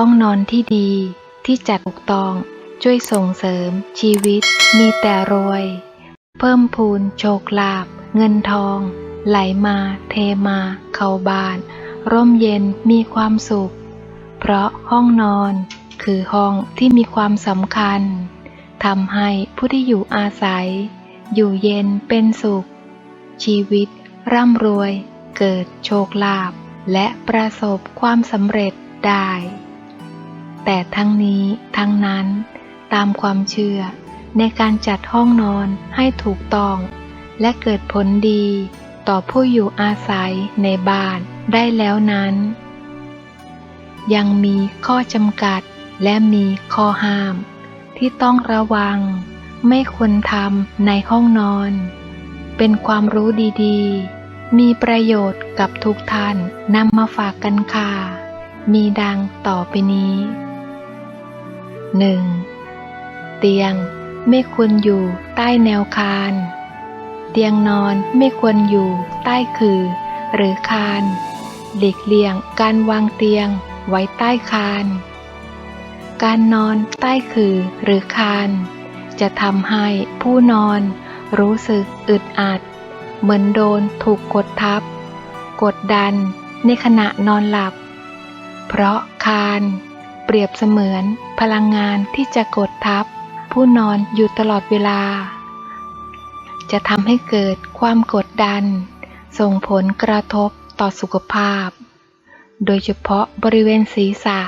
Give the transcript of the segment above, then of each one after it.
ห้องนอนที่ดีที่จัดถูกต้อง ช่วยส่งเสริม ชีวิต มีแต่รวย เพิ่มพูนโชคลาภเงินทอง ไหลมา เทมา เข้าบ้าน ร่มเย็นมีความสุข เพราะห้องนอน คือห้องที่มีความสำคัญทำให้ผู้ที่อยู่อาศัย อยู่เย็นเป็นสุข ชีวิต ร่ำรวย เกิดโชคลาภและประสบความสำเร็จได้ แต่ทั้งนี้ทั้งนั้น ตามความเชื่อ ในการจัดห้องนอนให้ถูกต้อง และเกิดผลดี ต่อผู้อยู่อาศัยในบ้านได้แล้วนั้น ยังมีข้อจำกัดและมีข้อห้าม ที่ต้องระวัง ไม่ควรทำในห้องนอน เป็นความรู้ดีๆ มีประโยชน์กับทุกท่านนำมาฝากกันค่ะมีดังต่อไปนี้ 1. เตียงไม่ควรอยู่ใต้แนวคาน เตียงนอนไม่ควรอยู่ใต้คือ หรือคาน หลีกเลี่ยงการวางเตียงไว้ใต้คาน การนอนใต้คือ หรือคาน จะทำให้ผู้นอนรู้สึกอึดอัด เหมือนโดนถูกกดทับ กดดันในขณะนอนหลับ เพราะคาน เปรียบเสมือนพลังงานที่จะกดทับ ผู้นอนอยู่ตลอดเวลา จะทำให้เกิดความกดดัน ส่งผลกระทบต่อสุขภาพ โดยเฉพาะบริเวณศีรษะ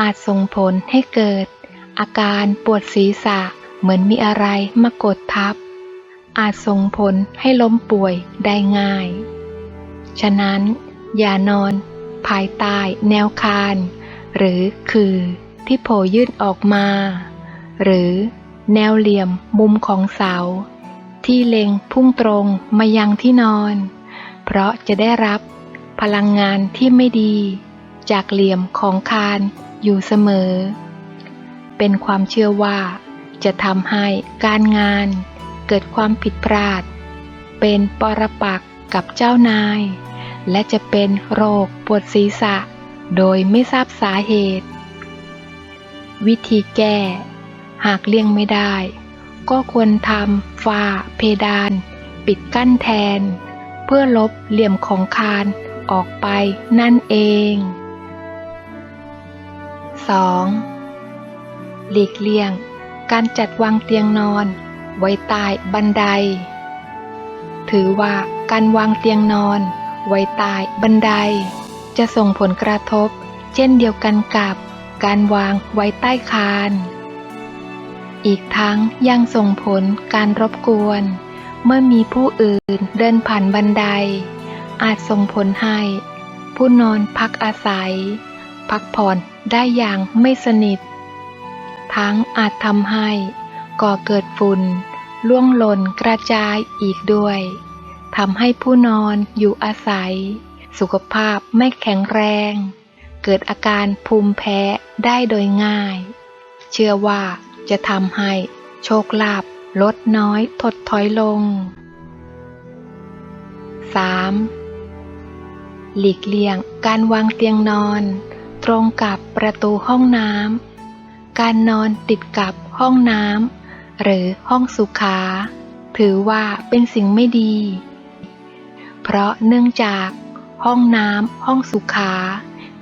อาจส่งผลให้เกิด อาการปวดศีรษะเหมือนมีอะไรมากดทับ อาจส่งผลให้ล้มป่วยได้ง่าย ฉะนั้นอย่านอนภายใต้แนวคาน หรือคือที่โผล่ยื่นออกมา หรือแนวเหลี่ยมมุมของเสา ที่เล็งพุ่งตรงมายังที่นอน เพราะจะได้รับพลังงานที่ไม่ดี จากเหลี่ยมของคานอยู่เสมอ เป็นความเชื่อว่า จะทำให้การงานเกิดความผิดพลาด เป็นปรปักษ์กับเจ้านาย และจะเป็นโรคปวดศีรษะ โดยไม่ทราบสาเหตุ วิธีแก้ หากเลี่ยงไม่ได้ ก็ควรทำฝ้าเพดาน ปิดกั้นแทน เพื่อลบเหลี่ยมของคานออกไปนั่นเอง 2. หลีกเลี่ยง การจัดวางเตียงนอน ไว้ใต้บันได ถือว่าการวางเตียงนอน ไว้ใต้บันได จะส่งผลกระทบ เช่นเดียวกันกับการวางไว้ใต้คาน อีกทั้งยังส่งผลการรบกวน เมื่อมีผู้อื่นเดินผ่านบันได อาจส่งผลให้ ผู้นอนพักอาศัย พักผ่อนได้อย่างไม่สนิท ทั้งอาจทำให้ก่อเกิดฝุ่นล่วงหล่นกระจายอีกด้วยทำให้ผู้นอนอยู่อาศัย สุขภาพไม่แข็งแรง เกิดอาการภูมิแพ้ได้โดยง่าย เชื่อว่าจะทำให้โชคลาภลดน้อยถดถอยลง 3. หลีกเลี่ยงการวางเตียงนอน ตรงกับประตูห้องน้ำ การนอนติดกับห้องน้ำหรือห้องสุขา ถือว่าเป็นสิ่งไม่ดี เพราะเนื่องจาก ห้องน้ำ ห้องสุขา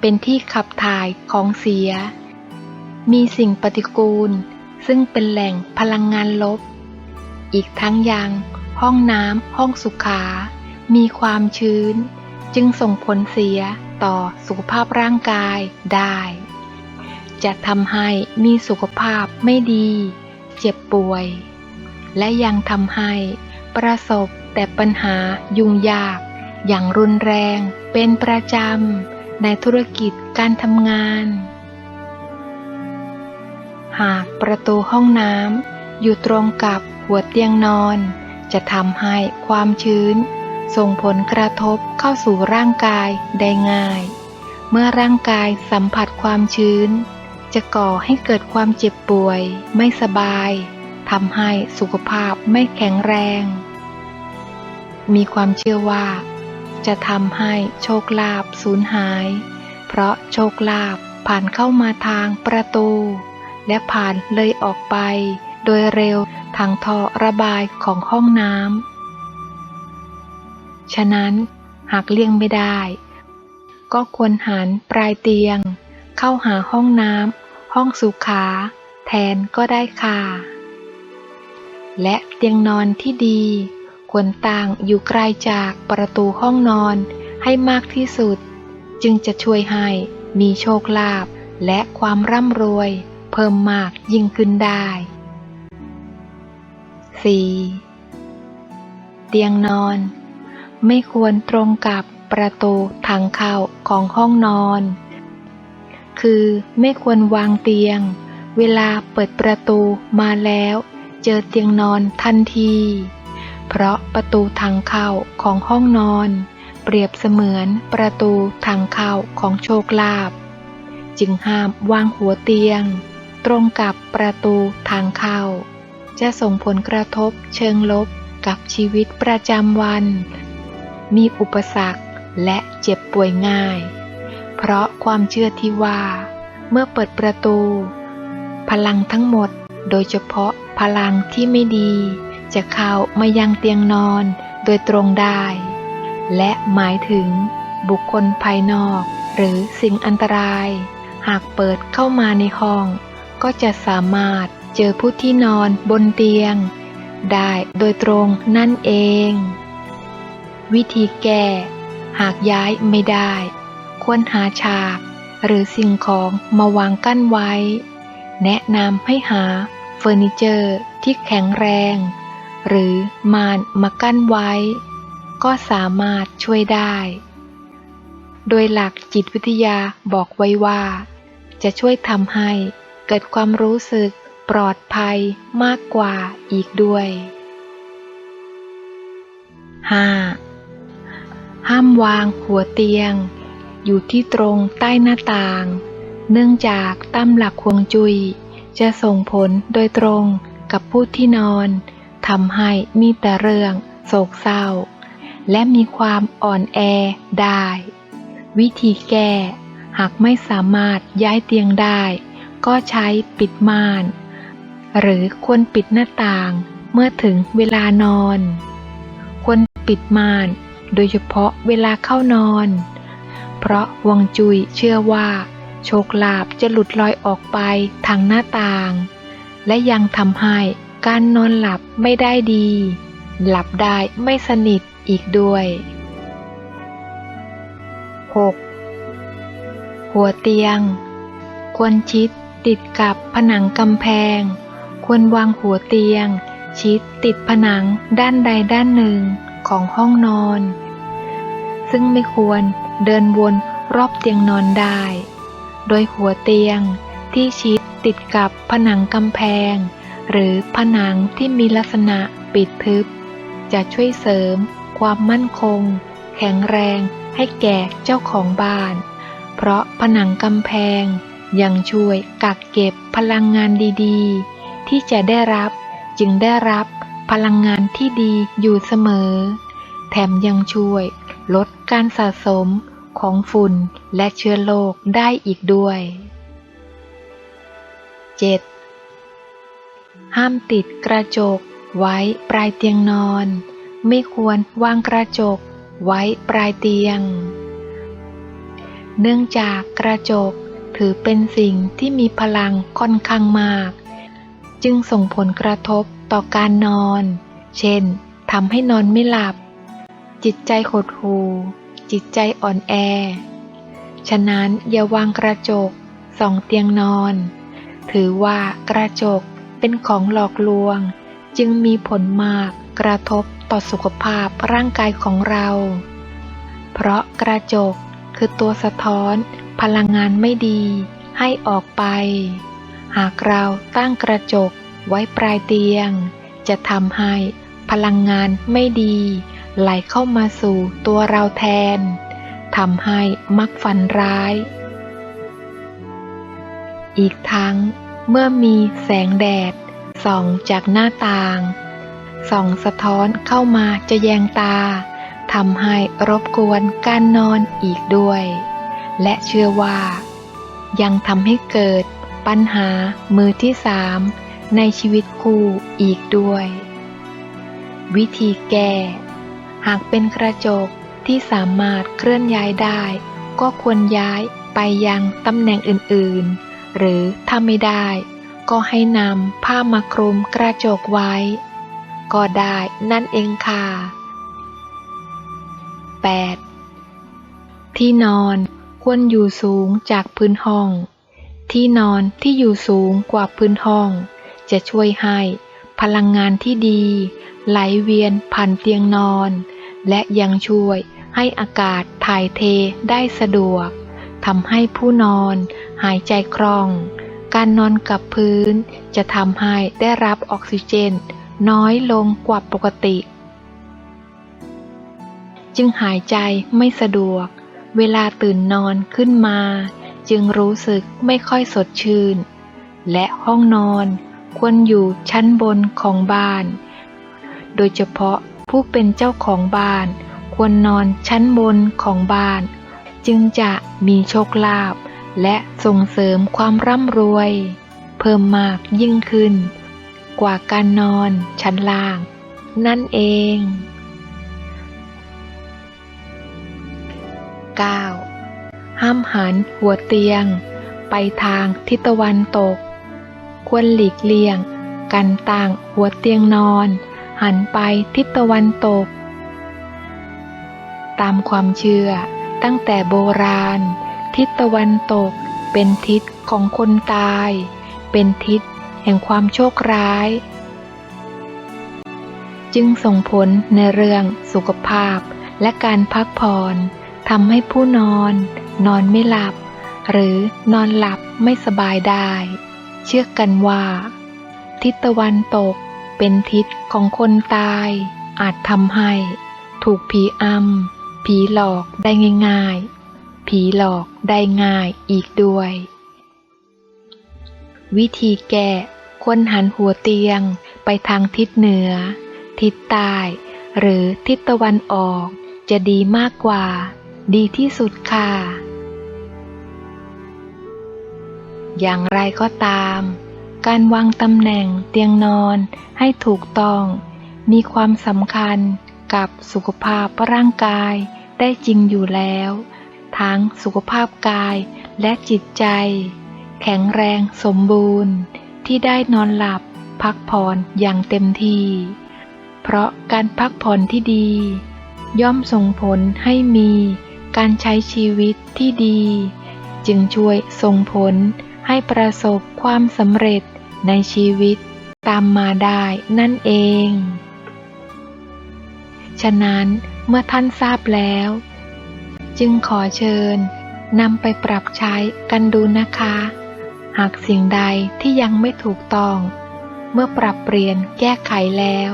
เป็นที่ขับถ่ายของเสีย มีสิ่งปฏิกูล ซึ่งเป็นแหล่งพลังงานลบ อีกทั้งยัง ห้องน้ำ ห้องสุขา มีความชื้น จึงส่งผลเสียต่อสุขภาพร่างกายได้ จะทำให้มีสุขภาพไม่ดี เจ็บป่วย และยังทำให้ประสบแต่ปัญหายุ่งยาก อย่างรุนแรงเป็นประจำในธุรกิจการทำงาน หากประตูห้องน้ำอยู่ตรงกับหัวเตียงนอน จะทำให้ความชื้น ส่งผลกระทบเข้าสู่ร่างกายได้ง่าย เมื่อร่างกายสัมผัสความชื้น จะก่อให้เกิดความเจ็บป่วย ไม่สบายทำให้สุขภาพไม่แข็งแรง มีความเชื่อว่า จะทำให้โชคลาภสูญหาย เพราะโชคลาภผ่านเข้ามาทางประตู และผ่านเลยออกไป โดยเร็วทางท่อระบายของห้องน้ำฉะนั้นหากเลี่ยงไม่ได้ ก็ควรหันปลายเตียง เข้าหาห้องน้ำห้องสุขา แทนก็ได้ค่ะ และเตียงนอนที่ดี ควรตั้งอยู่ไกลจากประตูห้องนอนให้มากที่สุด จึงจะช่วยให้มีโชคลาภและความร่ำรวย เพิ่มมากยิ่งขึ้นได้ 4. เตียงนอน ไม่ควรตรงกับประตูทางเข้าของห้องนอน คือไม่ควรวางเตียง เวลาเปิดประตูมาแล้ว เจอเตียงนอนทันที เพราะประตูทางเข้าของห้องนอน เปรียบเสมือนประตูทางเข้าของโชคลาภจึงห้ามวางหัวเตียง ตรงกับประตูทางเข้า จะส่งผลกระทบเชิงลบกับชีวิตประจำวัน มีอุปสรรคและเจ็บป่วยง่าย เพราะความเชื่อที่ว่า เมื่อเปิดประตู พลังทั้งหมดโดยเฉพาะพลังที่ไม่ดี จะเข้ามายังเตียงนอนโดยตรงได้ และหมายถึงบุคคลภายนอกหรือสิ่งอันตราย หากเปิดเข้ามาในห้อง ก็จะสามารถเจอผู้ที่นอนบนเตียง ได้โดยตรงนั่นเอง วิธีแก้หากย้ายไม่ได้ ควรหาฉาก หรือสิ่งของมาวางกั้นไว้ แนะนำให้หาเฟอร์นิเจอร์ที่แข็งแรง หรือมานมากั้นไว้ ก็สามารถช่วยได้ โดยหลักจิตวิทยาบอกไว้ว่า จะช่วยทำให้เกิดความรู้สึกปลอดภัยมากกว่าอีกด้วย 5. ห้ามวางหัวเตียง อยู่ที่ตรงใต้หน้าต่าง เนื่องจากตามหลักควงจุย จะส่งผลโดยตรงกับผู้ที่นอน ทำให้มีแต่เรื่อง โศกเศร้า และมีความอ่อนแอได้ วิธีแก้ หากไม่สามารถย้ายเตียงได้ ก็ใช้ปิดม่าน หรือควรปิดหน้าต่างเมื่อถึงเวลานอน ควรปิดม่าน โดยเฉพาะเวลาเข้านอน เพราะฮวงจุยเชื่อว่า โชคลาภจะหลุดลอยออกไปทางหน้าต่าง และยังทำให้ การนอนหลับไม่ได้ดี หลับได้ไม่สนิทอีกด้วย 6. หัวเตียง ควรชิดติดกับผนังกำแพง ควรวางหัวเตียง ชิดติดผนังด้านใดด้านหนึ่งของห้องนอน ซึ่งไม่ควรเดินวนรอบเตียงนอนได้ โดยหัวเตียงที่ชิดติดกับผนังกำแพง หรือผนังที่มีลักษณะปิดทึบ จะช่วยเสริม ความมั่นคง แข็งแรงให้แก่เจ้าของบ้าน เพราะผนังกำแพง ยังช่วยกักเก็บพลังงานดีๆ ที่จะได้รับจึงได้รับพลังงานที่ดีอยู่เสมอ แถมยังช่วยลดการสะสมของฝุ่นและเชื้อโรคได้อีกด้วย 7. ห้ามติดกระจก ไว้ปลายเตียงนอน ไม่ควรวางกระจก ไว้ปลายเตียง เนื่องจากกระจกถือเป็นสิ่งที่มีพลังค่อนข้างมาก จึงส่งผลกระทบต่อการนอน เช่นทำให้นอนไม่หลับ จิตใจหดหู่จิตใจอ่อนแอ ฉะนั้นอย่าวางกระจกส่องเตียงนอน ถือว่ากระจก เป็นของหลอกลวง จึงมีผลมากกระทบต่อสุขภาพร่างกายของเรา เพราะกระจกคือตัวสะท้อนพลังงานไม่ดีให้ออกไป หากเราตั้งกระจกไว้ปลายเตียง จะทำให้พลังงานไม่ดี ไหลเข้ามาสู่ตัวเราแทนทำให้มักฝันร้าย อีกทั้ง เมื่อมีแสงแดดส่องจากหน้าต่าง ส่องสะท้อนเข้ามาจะแยงตาทำให้รบกวนการนอนอีกด้วย และเชื่อว่า ยังทำให้เกิดปัญหามือที่สามในชีวิตคู่อีกด้วย วิธีแก้ หากเป็นกระจกที่สามารถเคลื่อนย้ายได้ ก็ควรย้ายไปยังตำแหน่งอื่นๆ หรือถ้าไม่ได้ ก็ให้นำผ้ามาคลุมกระจกไว้ ก็ได้นั่นเองค่ะ 8. ที่นอนควรอยู่สูงจากพื้นห้อง ที่นอนที่อยู่สูงกว่าพื้นห้อง จะช่วยให้พลังงานที่ดี ไหลเวียนผ่านเตียงนอน และยังช่วยให้อากาศถ่ายเทได้สะดวกทำให้ผู้นอน หายใจคล่อง การนอนกับพื้นจะทำให้ได้รับออกซิเจน น้อยลงกว่าปกติ จึงหายใจไม่สะดวก เวลาตื่นนอนขึ้นมา จึงรู้สึกไม่ค่อยสดชื่น และห้องนอนควรอยู่ชั้นบนของบ้าน โดยเฉพาะผู้เป็นเจ้าของบ้าน ควรนอนชั้นบนของบ้าน จึงจะมีโชคลาภ และส่งเสริมความร่ำรวย เพิ่มมากยิ่งขึ้น กว่าการนอนชั้นล่าง นั่นเอง 9. ห้ามหันหัวเตียง ไปทางทิศตะวันตก ควรหลีกเลี่ยง กันต่างหัวเตียงนอน หันไปทิศตะวันตก ตามความเชื่อตั้งแต่โบราณ ทิศตะวันตก เป็นทิศของคนตาย เป็นทิศแห่งความโชคร้าย จึงส่งผลในเรื่องสุขภาพและการพักผ่อนทำให้ผู้นอน นอนไม่หลับ หรือนอนหลับไม่สบายได้ เชื่อกันว่า ทิศตะวันตกเป็นทิศของคนตาย อาจทำให้ ถูกผีอำผีหลอกได้ง่าย ๆ ผีหลอกได้ง่ายอีกด้วย วิธีแก้ควรหันหัวเตียงไปทางทิศเหนือ ทิศใต้ หรือทิศตะวันออก จะดีมากกว่า ดีที่สุดค่ะ อย่างไรก็ตาม การวางตำแหน่งเตียงนอนให้ถูกต้อง มีความสำคัญกับสุขภาพร่างกายได้จริงอยู่แล้ว ทั้งสุขภาพกายและจิตใจ แข็งแรงสมบูรณ์ที่ได้นอนหลับพักผ่อนอย่างเต็มที่ เพราะการพักผ่อนที่ดี ย่อมส่งผลให้มีการใช้ชีวิตที่ดี จึงช่วยส่งผลให้ประสบความสำเร็จในชีวิตตามมาได้นั่นเอง ฉะนั้นเมื่อท่านทราบแล้ว จึงขอเชิญนำไปปรับใช้กันดูนะคะ หากสิ่งใดที่ยังไม่ถูกต้อง เมื่อปรับเปลี่ยนแก้ไขแล้ว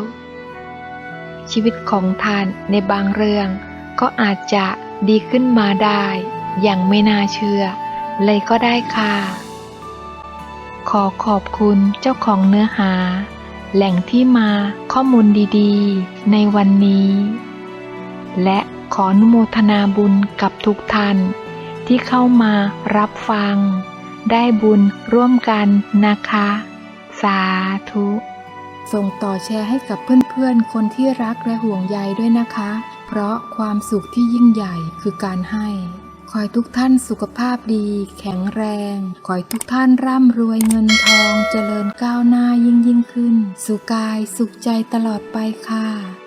ชีวิตของท่านในบางเรื่อง ก็อาจจะดีขึ้นมาได้ อย่างไม่น่าเชื่อ เลยก็ได้ค่ะ ขอขอบคุณเจ้าของเนื้อหา แหล่งที่มาข้อมูลดีๆ ในวันนี้ และ ขออนุโมทนาบุญกับทุกท่าน ที่เข้ามารับฟัง ได้บุญร่วมกันนะคะ สาธุ ส่งต่อแชร์ให้กับเพื่อนๆ คนที่รักและห่วงใยด้วยนะคะ เพราะความสุขที่ยิ่งใหญ่คือการให้ ขอให้ทุกท่านสุขภาพดี แข็งแรง ขอให้ทุกท่านร่ำรวยเงินทอง เจริญก้าวหน้ายิ่งยิ่งขึ้น สุขกายสุขใจตลอดไปค่ะ